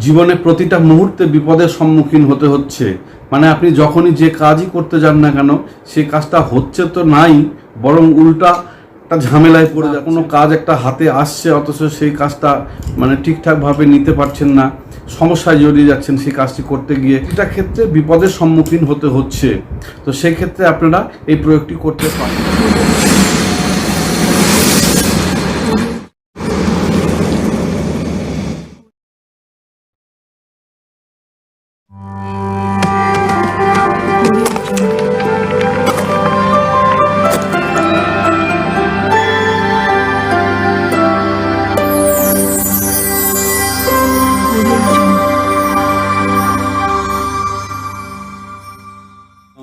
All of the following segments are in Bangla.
জীবনে প্রতিটা মুহূর্তে বিপদের সম্মুখীন হতে হচ্ছে। মানে আপনি যখনই যে কাজই করতে যান না কেন সেই কাজটা হচ্ছে তো নাই, বরং উল্টা একটা ঝামেলায় পড়ে যায়। কোনো কাজ একটা হাতে আসছে, অথচ সেই কাজটা মানে ঠিকঠাকভাবে নিতে পারছেন না, সমস্যায় জড়িয়ে যাচ্ছেন সেই কাজটি করতে গিয়ে। এটা ক্ষেত্রে বিপদের সম্মুখীন হতে হচ্ছে। তো সেই ক্ষেত্রে আপনারা এই প্রয়োগটি করতে পারেন।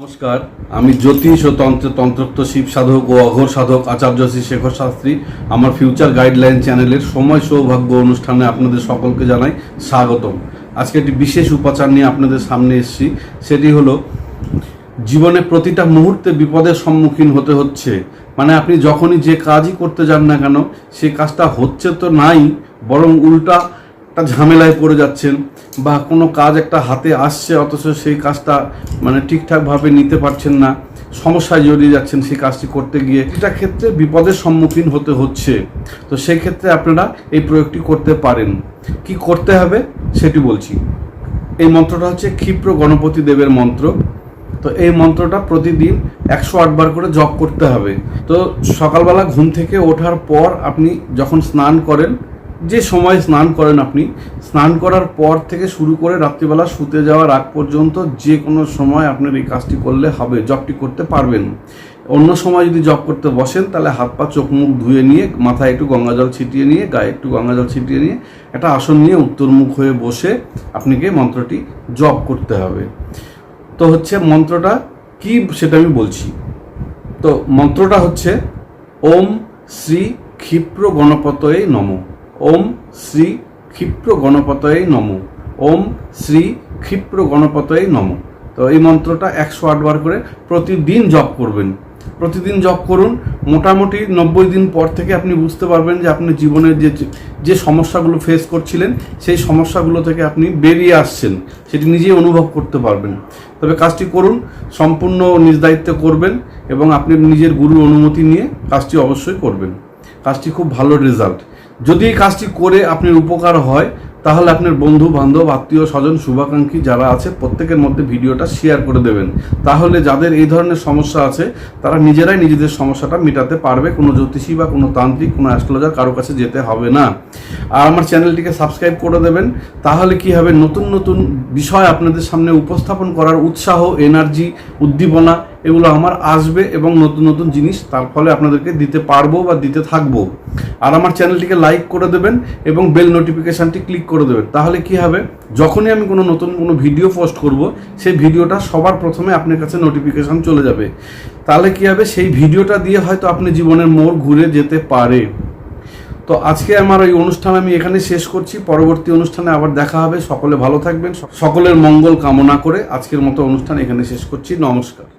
নমস্কার। আমি জ্যোতিষ ও তন্ত্র, তন্ত্রোক্ত শিব সাধক ও অঘোর সাধক আচার্য শ্রী শেখর শাস্ত্রী। আমার ফিউচার গাইডলাইন চ্যানেলের সময় সৌভাগ্য অনুষ্ঠানে আপনাদের সকলকে জানাই স্বাগতম। আজকে একটি বিশেষ উপাচার নিয়ে আপনাদের সামনে এসেছি। সেটি হলো, জীবনে প্রতিটা মুহূর্তে বিপদের সম্মুখীন হতে হচ্ছে। মানে আপনি যখনই যে কাজই করতে যান না কেন, সে কাজটা হচ্ছে তো নাই, বরং উল্টা একটা ঝামেলায় পড়ে যাচ্ছেন বা কোনো কাজ একটা হাতে আসছে, অথচ সেই কাজটা মানে ঠিকঠাকভাবে নিতে পারছেন না, সমস্যায় জড়িয়ে যাচ্ছেন সেই কাজটি করতে গিয়ে। এটা ক্ষেত্রে বিপদের সম্মুখীন হতে হচ্ছে। তো সেই ক্ষেত্রে আপনারা এই প্রয়োগটি করতে পারেন। কি করতে হবে সেটি বলছি। এই মন্ত্রটা হচ্ছে ক্ষিপ্র গণপতি দেবের মন্ত্র। তো এই মন্ত্রটা প্রতিদিন একশো আটবার করে জপ করতে হবে। তো সকালবেলা ঘুম থেকে ওঠার পর আপনি যখন স্নান করেন যে সময় স্নান করেন আপনি, স্নান করার পর থেকে শুরু করে রাত্রিবেলা শুতে যাওয়ার আগ পর্যন্ত যে কোনো সময় আপনার এই কাজটি করলে হবে, জবটি করতে পারবেন। অন্য সময় যদি জব করতে বসেন, তাহলে হাত পা, চোখ, মুখ ধুয়ে নিয়ে, মাথায় একটু গঙ্গা জল ছিটিয়ে নিয়ে, গায়ে একটু গঙ্গা জল ছিটিয়ে নিয়ে, একটা আসন নিয়ে উত্তরমুখ হয়ে বসে আপনাকে মন্ত্রটি জপ করতে হবে। তো হচ্ছে মন্ত্রটা কি সেটা আমি বলছি। তো মন্ত্রটা হচ্ছে, ওম শ্রী ক্ষিপ্র গণপতয়ে নম। ওম শ্রী ক্ষিপ্র গণপতয়ে নম। ওম শ্রী ক্ষিপ্র গণপতয়ে নম। তো এই মন্ত্রটা একশো আটবার করে প্রতিদিন জপ করবেন। প্রতিদিন জপ করুন। মোটামুটি নব্বই দিন পর থেকে আপনি বুঝতে পারবেন যে আপনি জীবনের যে যে সমস্যাগুলো ফেস করছিলেন, সেই সমস্যাগুলো থেকে আপনি বেরিয়ে আসছেন। সেটি নিজেই অনুভব করতে পারবেন। তবে কাজটি করুন, সম্পূর্ণ নিজ দায়িত্বে করবেন এবং আপনি নিজের গুরুর অনুমতি নিয়ে কাজটি অবশ্যই করবেন। কাজটি খুব ভালো রেজাল্ট যদি এই কাজটি করে আপনার উপকার হয়, তাহলে আপনার বন্ধু বান্ধব আত্মীয়, স্বজন, শুভাকাঙ্ক্ষী যারা আছে, প্রত্যেকের মধ্যে ভিডিওটা শেয়ার করে দেবেন। তাহলে যাদের এই ধরনের সমস্যা আছে, তারা নিজেরাই নিজেদের সমস্যাটা মেটাতে পারবে। কোনো জ্যোতিষী বা কোনো তান্ত্রিক, কোনো অ্যাস্ট্রোলজার কারও কাছে যেতে হবে না। আর আমার চ্যানেলটিকে সাবস্ক্রাইব করে দেবেন। তাহলে কি হবে? নতুন নতুন বিষয় আপনাদের সামনে উপস্থাপন করার উৎসাহ এনার্জি উদ্দীপনা এগুলো আমার আসবে এবং নতুন নতুন জিনিস, তার ফলে আপনাদেরকে দিতে পারব বা দিতে থাকব। আর আমার চ্যানেলটিকে লাইক করে দেবেন এবং বেল নোটিফিকেশানটি ক্লিক করে দেবেন। তাহলে কি হবে? যখনই আমি কোনো নতুন কোনো ভিডিও পোস্ট করব, সেই ভিডিওটা সবার প্রথমে আপনার কাছে নোটিফিকেশান চলে যাবে। তাহলে কি হবে? সেই ভিডিওটা দিয়ে হয়তো আপনি জীবনের মোড় ঘুরে যেতে পারে। তো আজকে আমার এই অনুষ্ঠান আমি এখানে শেষ করছি। পরবর্তী অনুষ্ঠানে আবার দেখা হবে। সকলে ভালো থাকবেন। সকলের মঙ্গল কামনা করে আজকের মতো অনুষ্ঠান এখানে শেষ করছি। নমস্কার।